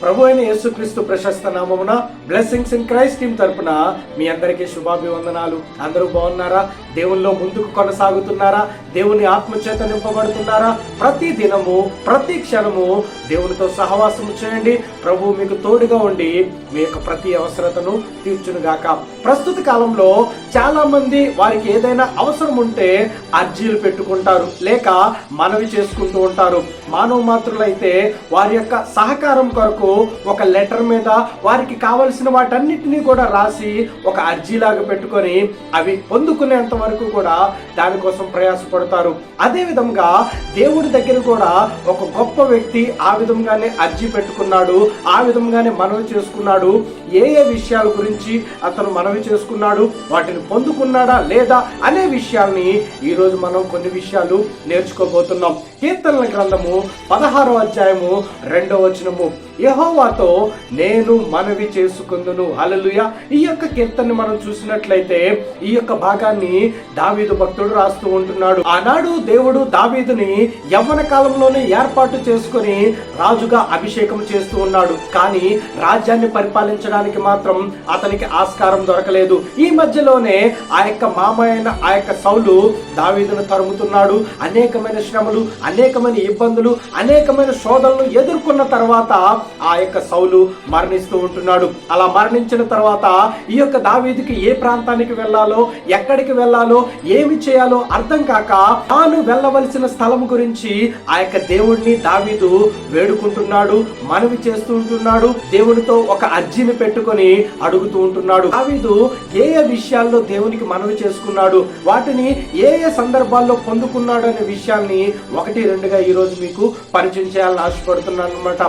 ప్రభు అయిన యేసుక్రీస్తు ప్రశస్త నామమున బ్లెస్సింగ్స్ ఇన్ క్రైస్ట్ టీం తరపున మీ అందరికీ శుభాభివందనాలు. అందరూ బాగున్నారా? దేవుల్లో ముందుకు కొనసాగుతున్నారా? దేవుని ఆత్మచేత నింపబడుతున్నారా? ప్రతి దినము ప్రతి క్షణము దేవునితో సహవాసము చేయండి. ప్రభు మీకు తోడుగా ఉండి మీ యొక్క ప్రతి అవసరతను తీర్చునుగాక. ప్రస్తుత కాలంలో చాలా మంది వారికి ఏదైనా అవసరం ఉంటే అర్జీలు పెట్టుకుంటారు లేక మనవి చేసుకుంటూ ఉంటారు. మానవ మాత్రులైతే వారి యొక్క సహకారం కొరకు ఒక లెటర్ మీద వారికి కావలసిన వాటన్నిటినీ కూడా రాసి ఒక అర్జీలాగా పెట్టుకొని అవి పొందుకునేంత వరకు కూడా దానికోసం ప్రయాసపడతారు. అదే విధంగా దేవుడి దగ్గర కూడా ఒక గొప్ప వ్యక్తి ఆ విధంగానే అర్జీ పెట్టుకున్నాడు ఆ విధంగానే మనవి చేసుకున్నాడు ఏ ఏ విషయాల గురించి అతను మనవి చేసుకున్నాడు వాటిని పొందుకున్నాడా లేదా అనే విషయాల్ని ఈరోజు మనం కొన్ని విషయాలు నేర్చుకోబోతున్నాం. కీర్తనల గ్రంథము పదహారో అధ్యాయము రెండవ వచనము. యహోవాతో నేను మనవి చేసుకుందును. అలలుయ ఈ యొక్క కీర్తనని మనం చూసినట్లయితే ఈ యొక్క భాగాన్ని దావీదు భక్తుడు రాస్తూ ఉంటున్నాడు. ఆనాడు దేవుడు దావీదుని యవ్వన కాలంలోనే ఏర్పాటు చేసుకొని రాజుగా అభిషేకం చేస్తూ ఉన్నాడు. కానీ రాజ్యాన్ని పరిపాలించడానికి మాత్రం అతనికి ఆస్కారం దొరకలేదు. ఈ మధ్యలోనే ఆ యొక్క మామ అయిన ఆ యొక్క సౌలు దావీదును తరుముతున్నాడు. అనేకమైన శ్రమలు అనేకమైన ఇబ్బందులు అనేకమైన శోధనలు ఎదుర్కొన్న తర్వాత ఆ యొక్క సౌలు మరణిస్తూ ఉంటున్నాడు. అలా మరణించిన తర్వాత ఈ యొక్క దావీదికి ఏ ప్రాంతానికి వెళ్ళాలో ఎక్కడికి వెళ్ళాలో ఏమి చేయాలో అర్థం కాక తాను వెళ్ళవలసిన స్థలం గురించి ఆ యొక్క దేవుడిని దావీదు వేడుకుంటున్నాడు మనవి చేస్తూ ఉంటున్నాడు దేవునితో ఒక అర్జీని పెట్టుకొని అడుగుతూ ఉంటున్నాడు. దావీదు ఏ ఏ విషయాల్లో దేవునికి మనవి చేసుకున్నాడు వాటిని ఏ ఏ సందర్భాల్లో పొందుకున్నాడు అనే విషయాన్ని ఒకటి రెండుగా ఈ రోజు మీకు పరిచయం చేయాలని ఆశపడుతున్నాను అనమాట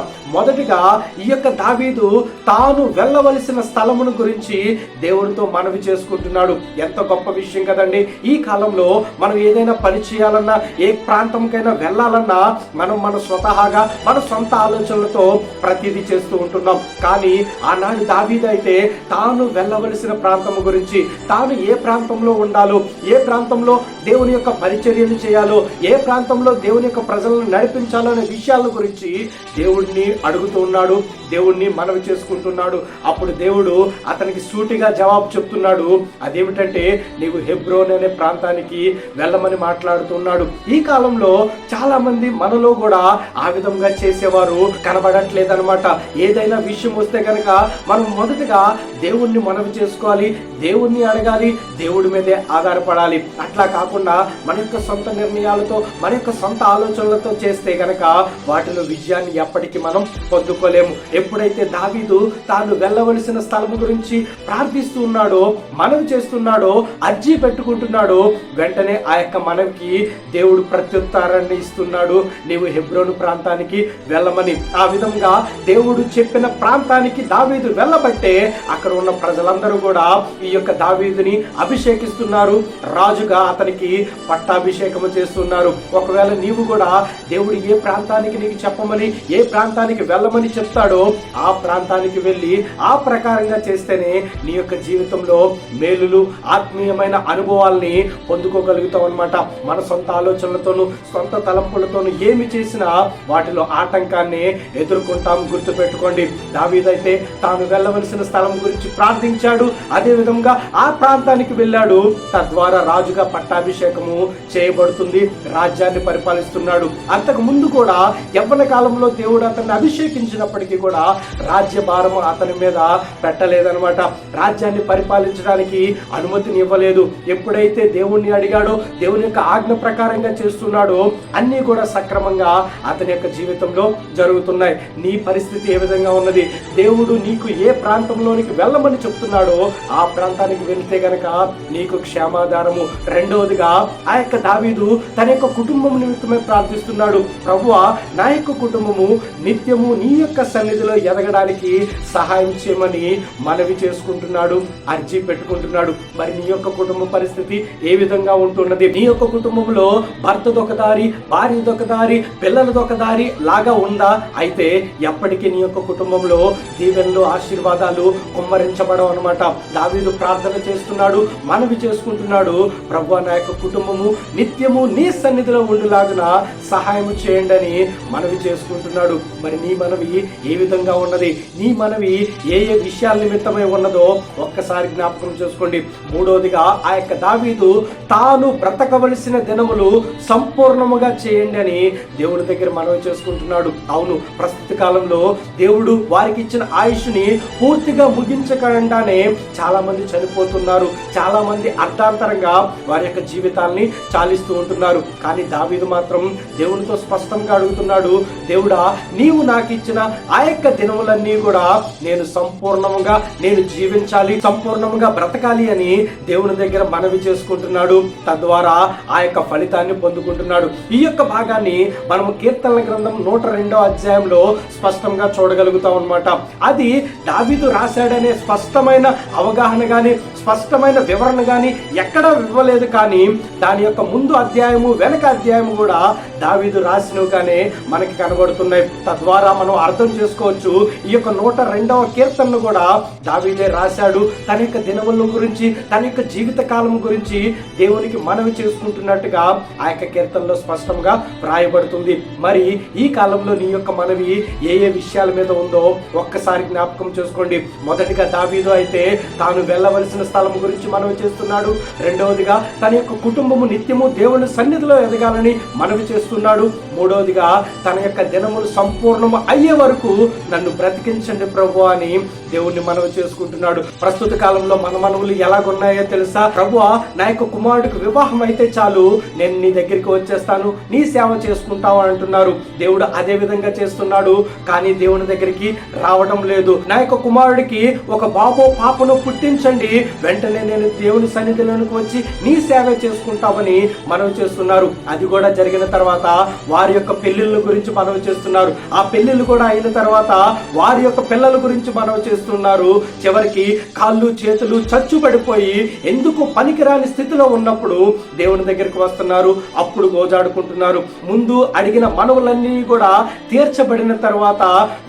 మొదటిగా ఈ యొక్క దావీదు తాను వెళ్ళవలసిన స్థలమును గురించి దేవుడితో మనవి చేసుకుంటున్నాడు. ఎంత గొప్ప విషయం కదండి. ఈ కాలంలో మనం ఏదైనా పని చేయాలన్నా ఏ ప్రాంతంకైనా వెళ్ళాలన్నా మనం మన స్వతహాగా మన సొంత ఆలోచనలతో ప్రతిదీ చేస్తూ ఉంటున్నాం. కానీ ఆనాడు దావీదు అయితే తాను వెళ్ళవలసిన ప్రాంతం గురించి తాను ఏ ప్రాంతంలో ఉండాలో ఏ ప్రాంతంలో దేవుని యొక్క పరిచర్యలు చేయాలో ఏ ప్రాంతంలో దేవుని యొక్క ప్రజలను నడిపించాలో అనే విషయాల గురించి దేవుడిని అడుగుతూ ఉన్నాడు దేవుణ్ణి మనవి చేసుకుంటున్నాడు. అప్పుడు దేవుడు అతనికి సూటిగా జవాబు చెప్తున్నాడు. అదేమిటంటే నీవు హెబ్రోన్ అనే ప్రాంతానికి వెళ్ళమని మాట్లాడుతున్నాడు. ఈ కాలంలో చాలా మంది మనలో కూడా ఆ విధంగా చేసేవారు కనబడట్లేదన్నమాట. ఏదైనా విషయం వస్తే కనుక మనం మొదటగా దేవుణ్ణి మనవి చేసుకోవాలి దేవుణ్ణి అడగాలి దేవుడి మీదే ఆధారపడాలి. అట్లా కాకుండా మన యొక్క సొంత నిర్ణయాలతో మన యొక్క సొంత ఆలోచనలతో చేస్తే కనుక వాటిలో విజయాన్ని ఎప్పటికీ మనం పొందుకోలేము. ఎప్పుడైతే దావీదు తాను వెళ్ళవలసిన స్థలం గురించి ప్రార్థిస్తూ ఉన్నాడో మనవి చేస్తున్నాడో అర్జీ పెట్టుకుంటున్నాడో వెంటనే ఆ యొక్క మనవికి దేవుడు ప్రత్యుత్తరాన్ని ఇస్తున్నాడు. నీవు హెబ్రోను ప్రాంతానికి వెళ్ళమని. ఆ విధంగా దేవుడు చెప్పిన ప్రాంతానికి దావీదు వెళ్ళబట్టే అక్కడ ఉన్న ప్రజలందరూ కూడా ఈ యొక్క దావీదుని అభిషేకిస్తున్నారు. రాజుగా అతనికి పట్టాభిషేకము చేస్తున్నారు. ఒకవేళ నీవు కూడా దేవుడు ఏ ప్రాంతానికి నీకు చెప్పమని ఏ ప్రాంతానికి వెళ్ళమని చెప్తాడో. ఆ ప్రాంతానికి వెళ్ళి ఆ ప్రకారంగా చేస్తేనే నీ యొక్క జీవితంలో మేలులు ఆత్మీయమైన అనుభవాల్ని పొందుకోగలుగుతాం అనమాట మన సొంత ఆలోచనలతోనూ సొంత తలంపులతోనూ ఏమి చేసినా వాటిలో ఆటంకాన్ని ఎదుర్కొంటాం. గుర్తుపెట్టుకోండి. దావీదైతే తాను వెళ్ళవలసిన స్థలం గురించి ప్రార్థించాడు. అదే విధంగా ఆ ప్రాంతానికి వెళ్ళాడు. తద్వారా రాజుగా పట్టాభిషేకము చేయబడుతుంది. రాజ్యాన్ని పరిపాలిస్తున్నాడు. అంతకు ముందు కూడా యవ్వన కాలంలో దేవుడు అతన్ని అభిషేకించినప్పటికీ కూడా రాజ్య భారం అతని మీద పెట్టలేదన్నమాట. రాజ్యాన్ని పరిపాలించడానికి అనుమతిని ఇవ్వలేదు. ఎప్పుడైతే దేవుణ్ణి అడిగాడో దేవుని యొక్క ఆజ్ఞ ప్రకారంగా చేస్తున్నాడో అన్నీ కూడా సక్రమంగా అతని యొక్క జీవితంలో జరుగుతున్నాయి. నీ పరిస్థితి ఏ విధంగా ఉన్నది? దేవుడు నీకు ఏ ప్రాంతంలోనికి వెళ్ళమని చెప్తున్నాడో ఆ ప్రాంతానికి వెళ్తే గనక నీకు క్షేమాధారము. రెండవదిగా ఆ యొక్క దావీదు తన యొక్క కుటుంబం నిమిత్తమే ప్రార్థిస్తున్నాడు. ప్రభువ నా యొక్క కుటుంబము నిత్యము నీ నీ యొక్క సన్నిధిలో ఎదగడానికి సహాయం చేయమని మనవి చేసుకుంటున్నాడు అర్జీ పెట్టుకుంటున్నాడు. మరి నీ యొక్క కుటుంబ పరిస్థితి ఏ విధంగా ఉంటున్నది? నీ యొక్క కుటుంబంలో భర్తదొక దారి భార్యదొక దారి పిల్లలదొక దారి లాగా ఉందా? అయితే ఎప్పటికీ నీ యొక్క కుటుంబంలో దీవెనలు ఆశీర్వాదాలు కుమ్మరించబడవు అనమాట దావీదు ప్రార్థన చేస్తున్నాడు మనవి చేసుకుంటున్నాడు. ప్రభు నా యొక్క కుటుంబము నిత్యము నీ సన్నిధిలో ఉండులాగున సహాయం చేయండి అని మనవి చేసుకుంటున్నాడు. మరి నీ మనవి మనవి ఏ విధంగా ఉన్నది? నీ మనవి ఏ ఏ విషయాల నిమిత్తమై ఉన్నదో ఒక్కసారి జ్ఞాపకం చేసుకోండి. మూడోదిగా ఆ యొక్క దావీదు తాను బ్రతకవలసిన దినములు సంపూర్ణముగా చేయండి అని దేవుడి దగ్గర మనవి చేసుకుంటున్నాడు. అవును ప్రస్తుత కాలంలో దేవుడు వారికి ఇచ్చిన ఆయుష్ని పూర్తిగా ముగించకుండానే చాలా మంది చనిపోతున్నారు. చాలా మంది అర్థాంతరంగా వారి యొక్క జీవితాల్ని చాలిస్తూ ఉంటున్నారు. కానీ దావీదు మాత్రం దేవునితో స్పష్టంగా అడుగుతున్నాడు దేవుడా నీవు నాకు ఇచ్చిన ఆ యొక్క దినములన్నీ కూడా నేను సంపూర్ణముగా నేను జీవించాలి సంపూర్ణముగా బ్రతకాలి అని దేవుని దగ్గర మనవి చేసుకుంటున్నాడు. తద్వారా ఆ యొక్క ఫలితాన్ని పొందుకుంటున్నాడు. ఈ యొక్క భాగాన్ని మనము కీర్తనల గ్రంథం నూట రెండో అధ్యాయంలో స్పష్టంగా చూడగలుగుతాం అనమాట అది దావిదు రాశాడనే స్పష్టమైన అవగాహన కానీ స్పష్టమైన వివరణ కానీ ఎక్కడ ఇవ్వలేదు కానీ దాని యొక్క ముందు అధ్యాయము వెనక అధ్యాయము కూడా దావీదు రాసినవిగానే మనకి కనబడుతున్నాయి. తద్వారా మనం అర్థం చేసుకోవచ్చు ఈ యొక్క నూట రెండవ కీర్తనను కూడా దావీదే రాశాడు. తన యొక్క దినముల గురించి తన యొక్క జీవిత కాలం గురించి దేవునికి మనవి చేసుకుంటున్నట్టుగా ఆ యొక్క కీర్తనలో స్పష్టంగా వ్రాయబడుతుంది. మరి ఈ కాలంలో నీ యొక్క మనవి ఏ ఏ విషయాల మీద ఉందో ఒక్కసారి జ్ఞాపకం చేసుకోండి. మొదటిగా దావీదు అయితే తాను వెళ్ళవలసిన స్థలం గురించి మనవి చేస్తున్నాడు. రెండవదిగా తన యొక్క కుటుంబము నిత్యము దేవుని సన్నిధిలో ఎదగాలని మనవి చేస్తున్నాడు. మూడవదిగా తన యొక్క దినములు సంపూర్ణము అయ్యే వరకు నన్ను బ్రతికించండి ప్రభు అని దేవుణ్ణి మనవి చేసుకుంటున్నాడు. ప్రస్తుత కాలంలో మన మనవులు ఎలాగున్నాయో తెలుసా? ప్రభు నా యొక్క కుమారుడికి వివాహం అయితే చాలు. నేను నీ దగ్గరికి వచ్చేస్తాను. నీ సేవ చేసుకుంటావు అంటున్నారు. దేవుడు అదే విధంగా చేస్తున్నాడు. కానీ దేవుని దగ్గరికి రావడం లేదు. నా యొక్క కుమారుడికి ఒక బాబో పాపను పుట్టించండి. వెంటనే నేను దేవుని సన్నిధిలోనికి వచ్చి నీ సేవ చేసుకుంటామని మనవి చేస్తున్నారు. అది కూడా జరిగిన తర్వాత వారి యొక్క పెళ్ళిళ్ళ గురించి మనవి చేస్తున్నారు. ఆ పెళ్ళిళ్ళు కూడా అయిన తర్వాత వారి యొక్క పిల్లల గురించి మనవి చేస్తున్నారు. చివరికి కాళ్ళు చేతులు చచ్చు పడిపోయి ఎందుకు పనికిరాని స్థితిలో ఉన్నప్పుడు దేవుని దగ్గరికి వస్తున్నారు. అప్పుడు గోజాడుకుంటున్నారు ముందు అడిగిన మనవులన్నీ కూడా తీర్చబడిన తర్వాత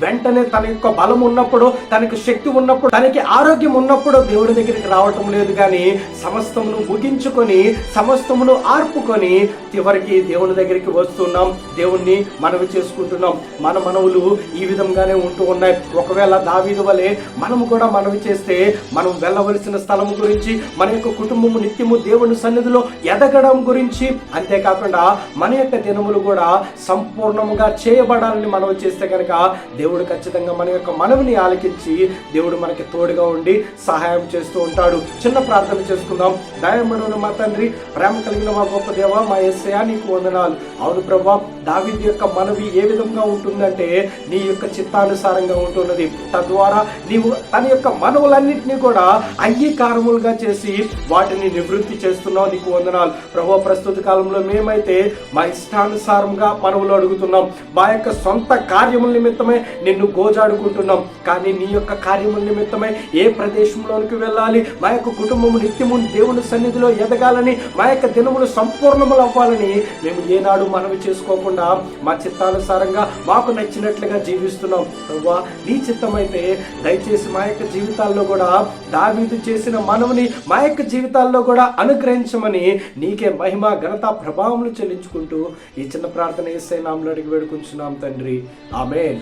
వెంటనే తన యొక్క బలం ఉన్నప్పుడు తనకు శక్తి ఉన్నప్పుడు తనకి ఆరోగ్యం ఉన్నప్పుడు దేవుడి దగ్గరికి రావటం లేదు కానీ సమస్తమును ముగించుకొని సమస్తమును ఆర్పుకొని చివరికి దేవుని దగ్గరికి వస్తున్నాం. దేవుణ్ణి మనవి చేసుకుంటున్నాం. మన మనవులు ఈ విధంగానే ఉంటూ ఉన్నాయి. ఒకవేళ దావీదు వలె మనము కూడా మనవి చేస్తే మనం వెళ్ళవలసిన స్థలం గురించి మన యొక్క కుటుంబము నిత్యము దేవుని సన్నిధిలో ఎదగడం గురించి అంతేకాకుండా మన యొక్క దినములు కూడా సంపూర్ణముగా చేయబడాలని మనవి చేస్తే కనుక దేవుడు ఖచ్చితంగా మన యొక్క మనవిని ఆలకించి దేవుడు మనకి తోడుగా ఉండి సహాయం చేస్తూ ఉంటాడు. చిన్న ప్రార్థన చేసుకుందాం. దయమనున్న మా తండ్రి ప్రేమ కలిగిన మా గొప్ప దేవ మా ఎస్సయా నీకు వందనాలు. అవును ప్రభా దావీదు యొక్క మనవి ఏ విధంగా ఉంటుందంటే నీ యొక్క చిత్తానుసారంగా ఉంటున్నది. తద్వారా నీవు తన యొక్క మనవులన్నింటినీ కూడా అంగీకారములుగా చేసి వాటిని నివృత్తి చేస్తున్నావు. నీకు వందనాలు. ప్రభా ప్రస్తుత కాలంలో మేమైతే మా ఇష్టానుసారంగా మనవులు అడుగుతున్నాం. మా యొక్క సొంత కార్యముల నిమిత్తమే నిన్ను గోజాడుకుంటున్నాం. కానీ నీ యొక్క కార్యముల నిమిత్తమే ఏ ప్రదేశంలోనికి వెళ్ళాలి? మా యొక్క కుటుంబము నిత్యము దేవుని సన్నిధిలో ఎదగాలని మా యొక్క దినములు సంపూర్ణములు అవ్వాలని మేము ఏనాడు మనవి చేసుకోకుండా మా చిత్తానుసారంగా మాకు నచ్చినట్లుగా జీవిస్తున్నాం. ప్రభా నీ చిత్తమైతే దయచేసి మా యొక్క జీవితాల్లో కూడా దావీదు చేసిన మనవుని మా యొక్క జీవితాల్లో కూడా అనుగ్రహించమని నీకే మహిమ ఘనత ప్రభావములు చెల్లించుకుంటూ ఈ చిన్న ప్రార్థన ఏసై నామలు అడిగి వేడుకుంటున్నాం తండ్రి. ఆమెన్.